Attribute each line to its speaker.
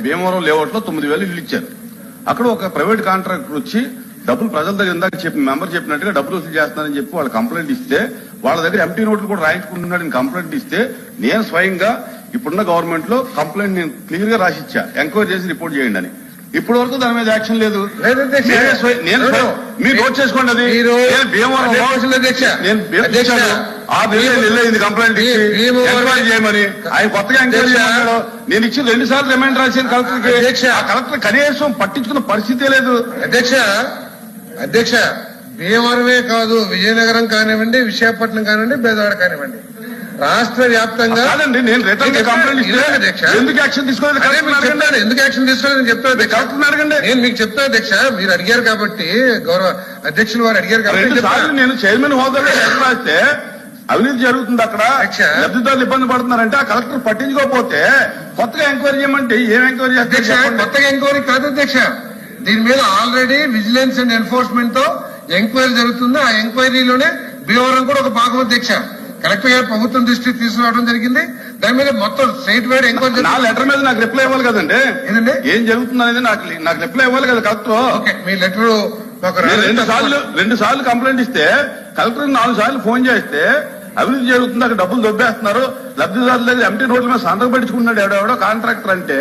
Speaker 1: భీమవరం లేఅవుట్లో తొమ్మిది వేలు ఇల్లు ఇచ్చారు. అక్కడ ఒక ప్రైవేట్ కాంట్రాక్టర్ వచ్చి డబ్బులు ప్రజల దగ్గర ఇందాక చెప్పి మెంబర్ చెప్పినట్టుగా డబ్బులు వసూలు చేస్తున్నారని చెప్పి వాళ్ళు కంప్లైంట్ ఇస్తే వాళ్ళ దగ్గర ఎంటీ నోట్లు కూడా రాయించుకుంటున్నాడని కంప్లైంట్ ఇస్తే నేను స్వయంగా ఇప్పుడున్న గవర్నమెంట్లో కంప్లైంట్ నేను క్లియర్గా రాసిచ్చా. ఎంక్వైరీ చేసి రిపోర్ట్ చేయండి అని. ఇప్పటి వరకు దాని మీద యాక్షన్ లేదు. నేనే మీరు నోట్ చేసుకోండి అది. వెళ్ళేది కంప్లైంట్ ఎంక్వైరీ చేయమని. ఆయన కొత్తగా ఎంక్వైరీ. చేయమన్నాడు. నేను ఇచ్చి రెండు సార్లు రిమైండ్ రాశాను కలెక్టర్కి.
Speaker 2: అధ్యక్ష.
Speaker 1: ఆ కలెక్టర్ కనీసం పట్టించుకున్న పరిస్థితే లేదు.
Speaker 2: అధ్యక్ష. అధ్యక్ష. భీమవరమే కాదు విజయనగరం కానివ్వండి విశాఖపట్నం కానివ్వండి బేదవాడ కానివ్వండి. రాష్ట్ర వ్యాప్తంగా
Speaker 1: కాదండి నేను రిటర్న్ కంప్లైంట్. ఎందుకు యాక్షన్ తీసుకోలేదు?
Speaker 2: ఎందుకు యాక్షన్ తీసుకోలేదు నేను చెప్తాను అధ్యక్ష.
Speaker 1: కలెక్టర్ అడగండి.
Speaker 2: నేను మీకు చెప్తాను అధ్యక్ష మీరు అడిగారు కాబట్టి గౌరవ అధ్యక్షులు వారు అడిగారు కాబట్టి నేను
Speaker 1: చైర్మన్ హోదాలో రాస్తే అవినీతి జరుగుతుంది అక్కడ. లబ్ధిదారులు ఇబ్బంది పడుతున్నారంటే ఆ కలెక్టర్ పట్టించుకోకపోతే కొత్తగా ఎంక్వైరీ చేయమంటే ఏం ఎంక్వైరీ
Speaker 2: అధ్యక్ష కొత్తగా ఎంక్వైరీ కాదు అధ్యక్ష. దీని మీద ఆల్రెడీ విజిలెన్స్ అండ్ ఎన్ఫోర్స్మెంట్తో ఎంక్వైరీ జరుగుతుంది. ఆ ఎంక్వైరీలోనే భీమవరం కూడా ఒక భాగం అధ్యక్ష. కలెక్టర్ గారు ప్రభుత్వం దృష్టికి తీసుకురావడం జరిగింది. దాని మీద మొత్తం స్టేట్ వైడ్ ఎంక్వైరీ
Speaker 1: నా లెటర్ మీద నాకు రిప్లై ఇవ్వాలి కదండి?
Speaker 2: ఏదండి?
Speaker 1: ఏం జరుగుతుంది అనేది నాకు నాకు రిప్లై ఇవ్వాలి కదా కలెక్టర్?
Speaker 2: ఓకే మీ లెటర్
Speaker 1: రెండు సార్లు రెండు సార్లు కంప్లైంట్ ఇస్తే కలెక్టర్ నాలుగు సార్లు ఫోన్ చేస్తే అభివృద్ధి జరుగుతుంది అక్కడ డబ్బులు దొబ్బేస్తున్నారు లబ్ధిదారుల దగ్గర ఎంటీ రోడ్ల మీద సంతకం పెట్టించుకున్నాడు ఎవడెవడో కాంట్రాక్టర్ అంటే.